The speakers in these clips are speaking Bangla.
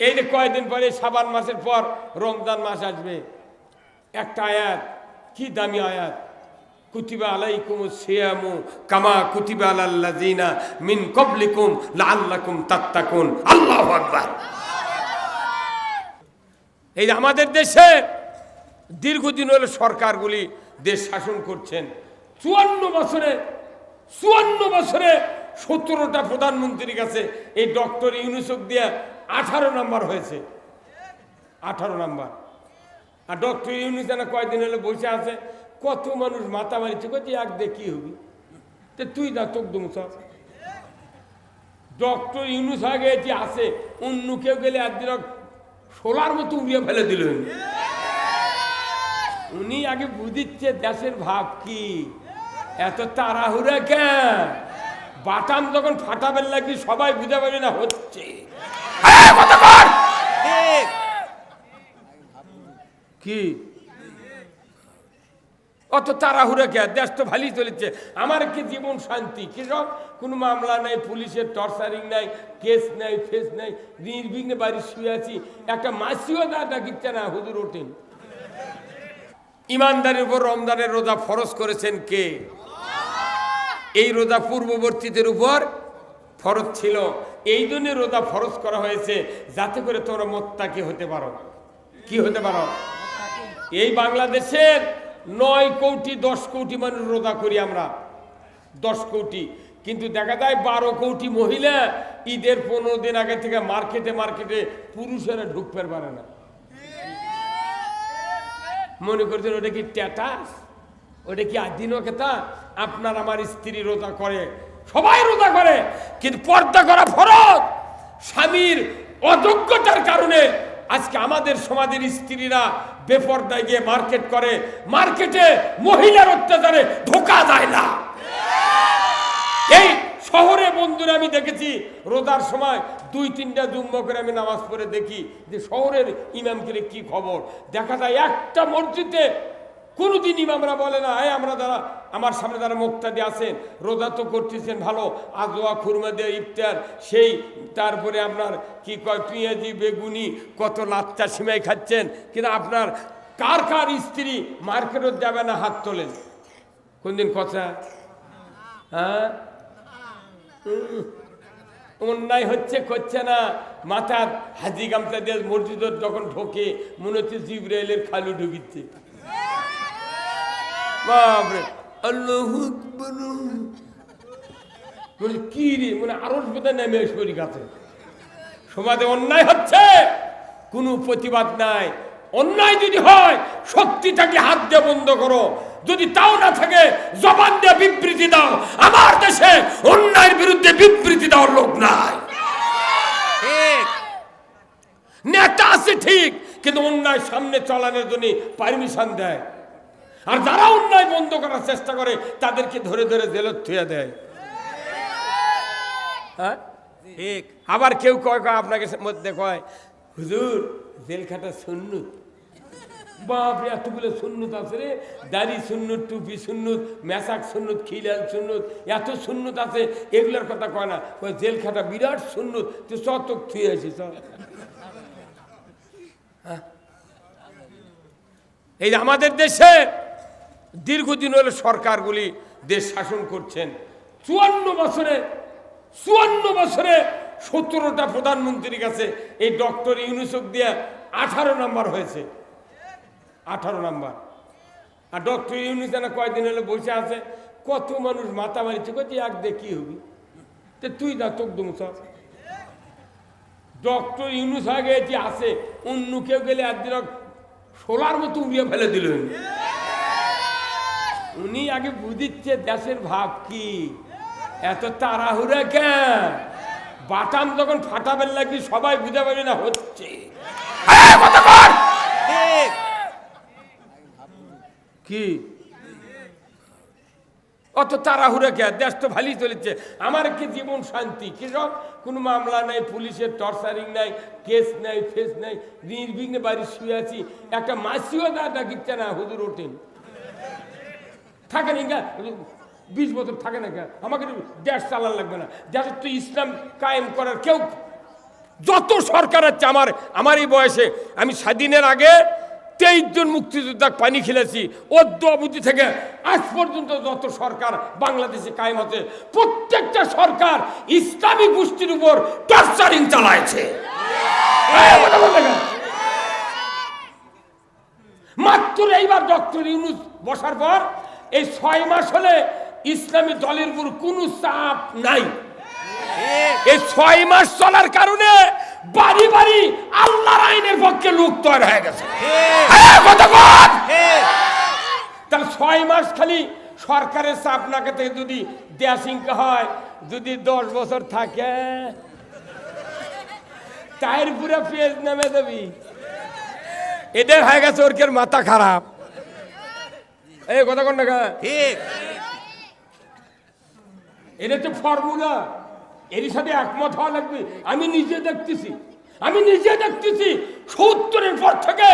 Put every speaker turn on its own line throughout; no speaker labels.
এই যে কয়েকদিন পরে, সাবান মাসের পর রমজান মাস আসবে। একটা আয়াত, কি দামি আয়াত? কুতিবা আলাইকুম সিয়ামু কামা কুতিবা আলাল্লাযিনা মিন ক্বাবলিকুম লাআল্লাকুম তাত্তাকুন। আল্লাহু আকবার। এই আমাদের দেশে দীর্ঘদিন হলো সরকারগুলি দেশ শাসন করছেন। চুয়ান্ন বছরে চুয়ান্ন বছরে সতেরোটা প্রধানমন্ত্রীর কাছে এই ডক্টর ইউনুসুফ দিয়ে আঠারো নাম্বার হয়েছে। আঠারো নাম্বার। আর ডক্টর ইউনুস কয়দিন হলে বসে আছে, কত মানুষ মাথা মারিছে কত এক দিয়ে কি হবি। তে তুই না তোক দুম সব। ডক্টর ইউনুস আগে এটি আছে, অন্য কেউ গেলে একদিন সোলার মতো উড়িয়ে ফেলে দিল উনি। আগে বুঝিচ্ছে দেশের ভাব কি। এত তাড়াহুড়া কেন? বাটাম যখন ফাটাবেন লাগবে সবাই বুঝে পাবে না হচ্ছে? কি? অত তাড়াহুড়া কে? দেশ তো ভালোই চলেছে। আমার কি জীবন শান্তি? কৃষক কোনো মামলা নাই, পুলিশের টর্চারিং নাই কেস নাই ফেস নাই। নির্বিঘ্নে বাড়ি শুয়ে আছি। একটা মাসিও দাদা কিচ্ছে না, হুজুর ওঠেন। ইমানদারের উপর রমজানের রোজা ফরজ করেছেন কে? এই রোজা পূর্ববর্তীদের উপর ফরজ ছিল। এই জন্য রোজা ফরজ করা হয়েছে যাতে করে তোমরা মোত্তাকি হতে পারো। কি হতে পারো? এই বাংলাদেশের নয় কোটি দশ কোটি মানুষ রোজা করি আমরা। দশ কোটি। কিন্তু দেখা যায় বারো কোটি মহিলা ঈদের পনেরো দিন আগে থেকে মার্কেটে মার্কেটে পুরুষেরা ঢুকতে পারে না। মনে করছেন ওটা কি ট্যাটাস ওটা কি আধীনকেতা আপনার আমার স্ত্রী রোজা করে। সবাই রোজা করে, কিন্তু পর্দা করা ফরজ। স্বামীর অযোগ্যতার কারণে আজকে আমাদের সমাজের স্ত্রীরা বেপর্দায় গিয়ে মার্কেট করে। মার্কেটে মহিলার অত্যাচারে ঢোকা যায় না। এই শহরে বন্ধুরা, আমি দেখেছি রোজার সময় দুই, তিনটা জুম্ম করে আমি নামাজ পড়ে দেখি যে শহরের ইমামকে কি খবর? দেখা যায় একটা মসজিদে কোনোদিন ইমামরা বলে না, এই আমরা যারা আমার সামনে যারা মুক্তাদি আছেন, রোজা তো করতেছেন, ভালো, আজোয়া, খুরমা দিয়ে ইফতার, সেই তারপরে আপনার কি কয়, পেঁয়াজি, বেগুনি, কত লাচ্চা সিমাই খাচ্ছেন, কিন্তু আপনার কার কার স্ত্রী মার্কেটত যাবে না হাত তোলেন? কোনদিন কথা? হ্যাঁ? অন্যায় হচ্ছে, করছে না। মাথার হাজি গামছা দিয়ে মসজিদত যখন ঢোকে, মনে হচ্ছে জিব্রাইলের খালু ঢুকিচ্ছে। বাপরে। আল্লাহ কি রে? মানে আরও নেমে শরীর কাছে সমাজে অন্যায় হচ্ছে কোনো প্রতিবাদ নাই। অন্যায় যদি হয় শক্তিটাকে হাত দিয়ে বন্ধ করো। যদি তাও না থাকে জবান দিয়ে বিবৃতি দাও। আমার দেশে অন্যায়ের বিরুদ্ধে বিবৃতি দেওয়ার লোক নাই। নেতা আছে ঠিক কিন্তু অন্যায় সামনে চালানোর জন্য পারমিশন দেয়। আর যারা অন্যায় বন্ধ করার চেষ্টা করে, তাদেরকে ধরে ধরে জেলত থুয়ে দেয়। হ্যাঁ?
ঠিক।
আবার কেউ কয় কয়, আপনাকে মধ্যে কয়, হুজুর জেল খাটা সুন্নুত বাপরে এতগুলো সুন্নুত আছে রে। দাড়ি সুন্নুত, টুপি সুন্নুত, মেসাক সুন্নুত, খিলাল সুন্নুত, এত সুন্নুত আছে, এগুলোর কথা কয় না। ওই জেল খাটা বিরাট সুন্নুত, তুই চতক থুয়ে আছিস হ্যাঁ? এই আমাদের দেশে দীর্ঘদিন হলে সরকারগুলি দেশ শাসন করছেন। চুয়ান্ন বছরে চুয়ান্ন বছরে সতেরোটা প্রধানমন্ত্রীর কাছে এই ডক্টর ইউনুসুফ দিয়ে আঠারো নাম্বার হয়েছে। আঠারো নাম্বার। আর ডক্টর ইউনুস যেন কয়দিন হলে বসে আছে, কত মানুষ মাথা মারিছে কত এক দিয়ে কি হবি? তে তুই না তোক দুম ডক্টর ইউনুস আগে আছে, অন্য কেউ গেলে একদিন সোলার মতো উড়িয়ে ফেলে দিল আগে বুঝিচ্ছে দেশের ভাব কি? এত তাড়াহুড়া কেন? বাটাম যখন ফাটাবেন লাগবে সবাই বুঝে পাবে না হচ্ছে?
ঠিক
কি? অত তাড়াহুড়া কে দেশ তো ভালোই চলেছে। আমার কি জীবন শান্তি? কৃষক কোনো মামলা নাই পুলিশের টর্চারিং নাই কেস নাই ফেস নাই নির্বিঘ্নে বাড়ি শুয়ে আছি। একটা মাসিও দাদা কিচ্ছে না হুজুর ওঠেন। থাকে না গা বিশ বছর থাকে না আমাকে দেশ চালান লাগবে না। দেশের তো ইসলাম কায়েম করার কেউ যত সরকার আছে আমার আমার এই বয়সে। আমি স্বাধীনের আগে তেইশ জন মুক্তিযোদ্ধা পানি খেলেছি। অদ্য অবধি থেকে আজ পর্যন্ত যত সরকার বাংলাদেশে কায়েম আছে প্রত্যেকটা সরকার ইসলামী গোষ্ঠীর উপর টর্চারিং চালাইছে। মাত্র এইবার ডক্টর ইউনুস বসার পর এই ছয় মাস হলে ইসলামী দলের উপর কোনো চাপ নাই। এই ছয় মাস চলার কারণে বাড়ি বাড়ি আল্লাহর আইনের পক্ষে লোক তৈরি হয়ে গেছে। হ্যাঁ, ছয় মাস খালি সরকারের চাপ না খেতে যদি দেশিংকে হয় যদি দশ বছর থাকে টায়ের পুরো পেজ নামে দেবি। এদের হয়ে গেছে ওরকের মাথা খারাপ? এই কথা কোন টাকা
ঠিক।
এটা তো ফর্মুলা এর সাথে একমত হওয়া লাগবে। আমি নিজে দেখতেছি। আমি নিজে দেখতেছি সত্তরের পর থেকে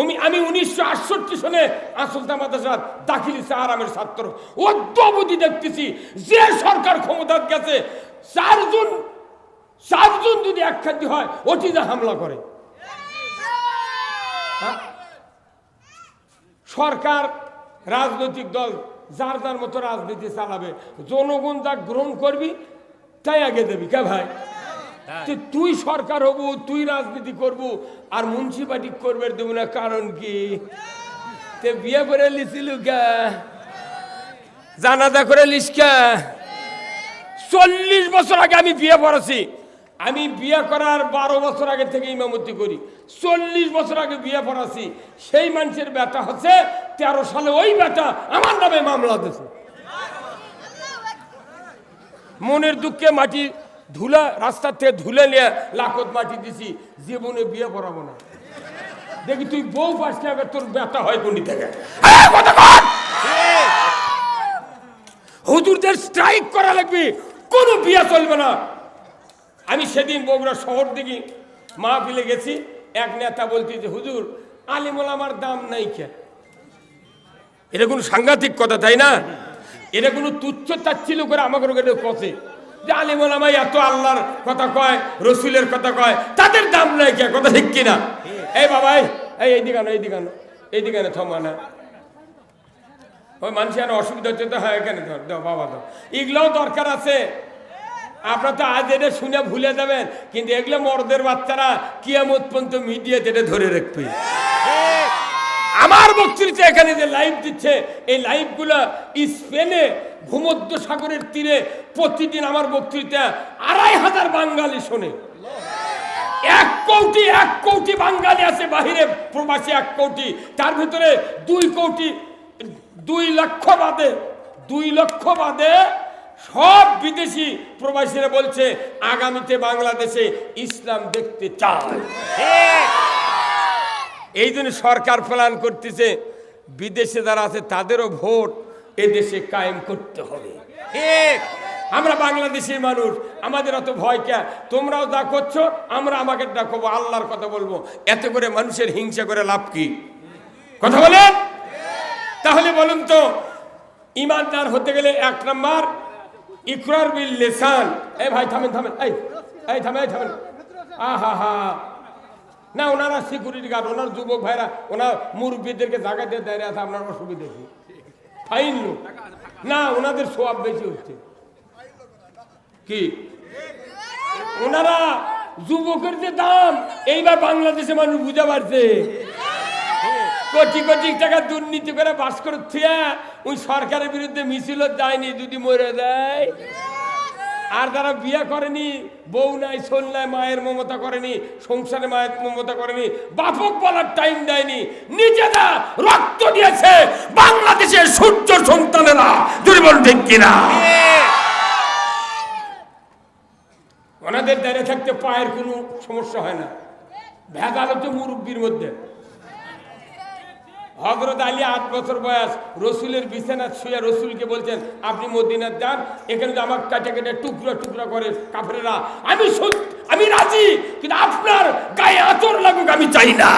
আমি আমি উনিশশো আটষট্টি সনে আসলতা মাদ্রাসা দাখিল আরামের ছাত্র। অদ্য অবধি দেখতেছি যে সরকার ক্ষমতা গেছে চারজন চারজন যদি একখান্তি হয় ওটিতে হামলা করে। হ্যাঁ? সরকার রাজনৈতিক দল যার যার মতো রাজনীতি চালাবে জনগণ যা গ্রহণ করবি তাই আগে দেবি। কে ভাই?
তুই
সরকার হবু তুই রাজনীতি করবু আর মুন্সিপালিটি করবে দেবো না কারণ কি? তে বিয়ে করে লিছিল কে? জানাজা করে লিস কে? চল্লিশ বছর আগে আমি বিয়ে করেছি। আমি বিয়ে করার বারো বছর আগে থেকে ইমামতি করি। চল্লিশ বছর আগে বিয়ে পড়াছি সেই মানুষের ব্যথা হচ্ছে তেরো সালে ওই বেটা আমার নামে মামলা দিয়েছে মনের দুঃখে মাটি ধুলা, রাস্তার থেকে ধুলে নিয়ে লাখত মাটি দিছি, জীবনে বিয়ে পড়াবো না। দেখি তুই বউ না, এবার তোর ব্যথা হয় কোনটি থেকে? হুজুরদের স্ট্রাইক করা লাগবে, কোনো বিয়া চলবে না। আমি সেদিন বগুড়া শহর দিকে মাহফিলে গেছি, এক নেতা বলছি যে, হুজুর, আলিমুল আমার দাম নাই কে? এটা কোনো সাংঘাতিক কথা তাই না? এটা কোনো তুচ্ছ তাচ্ছিল করে আমাকে ওখানে কষে যে আলিমুল আমায় এত আল্লাহর কথা কয় রসুলের কথা কয় তাদের দাম নাই কে কথা ঠিক কিনা? এই বাবা এই, এই এইদিকে আনো এইদিকে আনো এইদিকে আনো থমা না। ওই মানুষের অসুবিধা হচ্ছে তো হ্যাঁ এখানে ধর বাবা দাও। এগুলোও দরকার আছে। আপনার তো আজ এটা শুনে ভুলে যাবেন কিন্তু এগুলো মর্দের বাচ্চারা কিয়ামত পর্যন্ত মিডিয়াতে এটা ধরে রাখবে। আমার বক্তৃতা এখানে যে লাইভ দিচ্ছে, এই লাইভগুলো স্পেনে ভূমধ্য সাগরের তীরে প্রতিদিন আমার বক্তৃতা আড়াই হাজার বাঙালি শোনে। এক কোটি এক কোটি বাঙালি আছে বাহিরে, প্রবাসী এক কোটি। তার ভিতরে দুই কোটি, দুই লক্ষ বাদে, দুই লক্ষ বাদে সব বিদেশি প্রবাসীরা বলছে, আগামীতে বাংলাদেশে ইসলাম দেখতে চায়। এই জন্য সরকার প্ল্যান করতেছে, বিদেশে যারা আছে তাদেরও ভোট এ দেশে কায়েম করতে হবে। আমরা বাংলাদেশের মানুষ, আমাদের অত ভয় কে? তোমরাও যা করছ, আমরা আমাকে ডাকবো আল্লাহর কথা বলব। এত করে মানুষের হিংসা করে লাভ কি? কথা বলেন? তাহলে বলুন তো, ইমানদার হতে গেলে এক নম্বর ইকরার বিল লেসান। এই ভাই, থামেন থামেন, এই এই, থামেন এই, থামেন। আহা, হা। না, ওনারা সিকিউরিটি গার্ড ওনার যুবক ভাইরা, ওনার মুরব্বীদেরকে জায়গা দিয়ে দাঁড়িয়ে আছে আপনার অসুবিধা কি? ফাইন লোক। না, ওনাদের সোয়াব বেশি হচ্ছে। কি? ওনারা যুবকের যে দাম, এইবার বাংলাদেশে মানুষ বুঝে পারছে। কোটি কোটি টাকা দুর্নীতি করে বাস করে থিয়া, ওই সরকারের বিরুদ্ধে মিছিল যায়নি, যদি মরে দেয় আর যারা বিয়ে করেনি, বউ নাই সোল নাই, মায়ের মমতা করেনি, সংসারে মায়ের মমতা করেনি, বাপক বলার টাইম দেয়নি, নিজেরা রক্ত দিয়েছে, বাংলাদেশের সূর্য সন্তানেরা, দুর্বল ঠিক কিনা? ওনাদের দাঁড়িয়ে থাকতে পায়ের কোনো সমস্যা হয় না। ভেজাল হচ্ছে মুরব্বীর মধ্যে। হজরত আলী আট বছর বয়স রসুলের বিছানা শুয়ে রসুলকে বলছেন আপনি মদিনার যান এখানে আমার কাটে কেটে টুকরো টুকরো করে কাপড়েরা আমি আমি রাজি কিন্তু আপনার গায়ে আচর লাগুক আমি চাই না।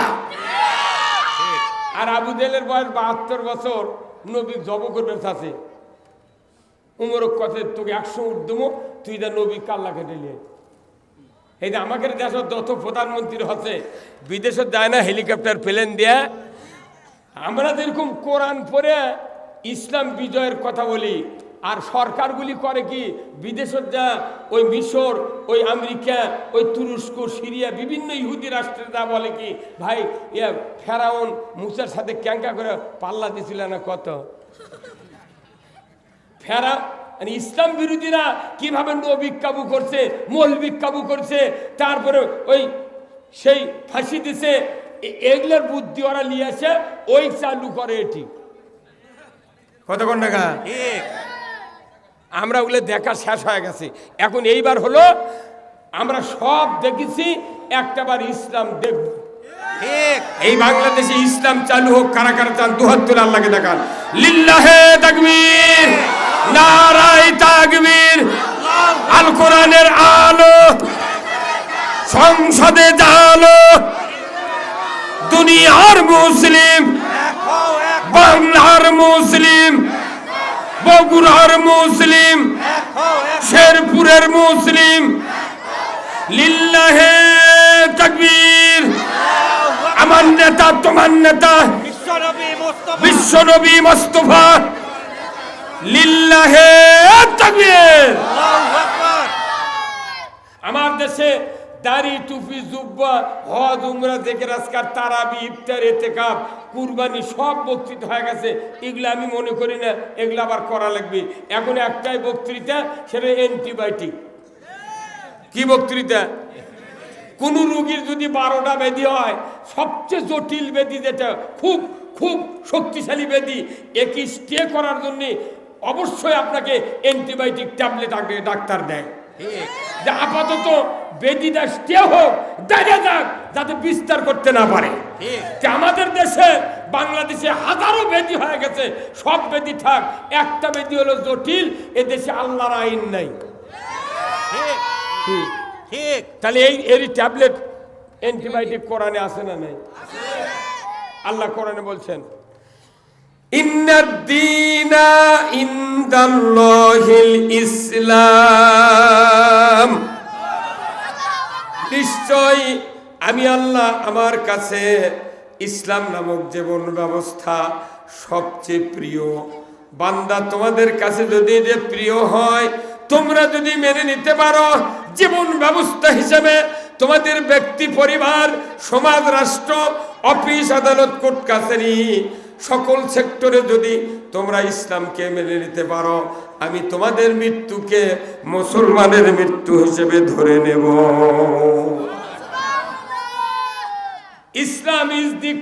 আর আবু জেলের বয়স বাহাত্তর বছর নবী জব করবে আছে উমর কথা তোকে একশো দেবো তুই যা নবী কাল্লা কেটে নিয়ে এই যে আমাদের দেশের যত প্রধানমন্ত্রী হচ্ছে বিদেশে যায় না হেলিকপ্টার প্লেন দিয়ে আমরা যেরকম কোরআন পড়ে ইসলাম বিজয়ের কথা বলি, আর সরকারগুলি করে কি, বিদেশের যা ওই মিশর, ওই আমেরিকা, ওই তুরস্ক, সিরিয়া, বিভিন্ন ইহুদি রাষ্ট্রের যা বলে কি, ভাই, ইয়া ফেরাউন মুসার সাথে ক্যাঙ্কা করে পাল্লা দিছিল না কত? ফেরা মানে ইসলাম বিরোধীরা কীভাবে নবিক কাবু করছে মৌলবিক কাবু করছে, তারপরে ওই সেই ফাঁসি দিছে এগুলোর বুদ্ধি ওরা নিয়ে আসে ওই চালু করে এটি। কতক্ষণ টাকা? আমরা ওগুলো দেখা শেষ হয়ে গেছে। এখন এইবার হলো আমরা সব দেখেছি একটাবার ইসলাম দেখব এই বাংলাদেশে ইসলাম চালু হোক কারা কারা চান দুহাত তুলে আল্লাহকে দেখান। লিল্লাহে তাকবীর নারাই তাকবীর আল কোরআনের আলো সংসদে জালো। দুনিয়ার মুসলিম। বাংলার মুসলিম। বগুড়ার মুসলিম। শেরপুরের মুসলিম। লিল্লাহে তাকবীর। আমার নেতা তোমার নেতা।
বিশ্বনবী মুস্তফা।
লিল্লাহে তাকবীর। আমার দেশে দাড়ি টুপি, জুব্বা, হজ, উমরা থেকে রাজকার তারাবি, ইফতার এতেকাব কুরবানি সব বক্তৃতা হয়ে গেছে। এগুলো আমি মনে করি না, এগুলো আবার করা লাগবে। এখন একটাই বক্তৃতা, সেটা অ্যান্টিবায়োটিক। কি বক্তৃতা? কোন রুগীর যদি বারোটা ব্যাধি হয়, সবচেয়ে জটিল ব্যাধি যেটা, খুব খুব শক্তিশালী ব্যাধি একই স্টে করার জন্যে অবশ্যই আপনাকে অ্যান্টিবায়োটিক ট্যাবলেট আগে ডাক্তার দেয়। যে আপাতত বেদিটা স্টে হোক দেখা যাক যাতে বিস্তার করতে না পারে। আমাদের দেশে বাংলাদেশে হাজারো বেদি হয়ে গেছে সব বেদি থাক একটা বেদি হলো জটিল এ দেশে আল্লাহর আইন নাই।
ঠিক।
তাহলে এই এরই ট্যাবলেট অ্যান্টিবায়োটিক কোরআনে আছে না নাই? আল্লাহ কোরআনে বলছেন ইসলাম। নিশ্চয় আমি আল্লাহ আমার কাছে ইসলাম নামক জীবন ব্যবস্থা সবচেয়ে প্রিয়। বান্দা তোমাদের কাছে যদি যে প্রিয় হয়, তোমরা যদি মেনে নিতে পারো, জীবন ব্যবস্থা হিসেবে তোমাদের ব্যক্তি, পরিবার, সমাজ, রাষ্ট্র, অফিস, আদালত, কোর্ট, কাছারি সকল সেক্টরে যদি তোমরা ইসলামকে মেনে নিতে পারো আমি তোমাদের মৃত্যুকে মুসলমানের মৃত্যু হিসেবে ধরে নেব। ইসলাম ইজ দি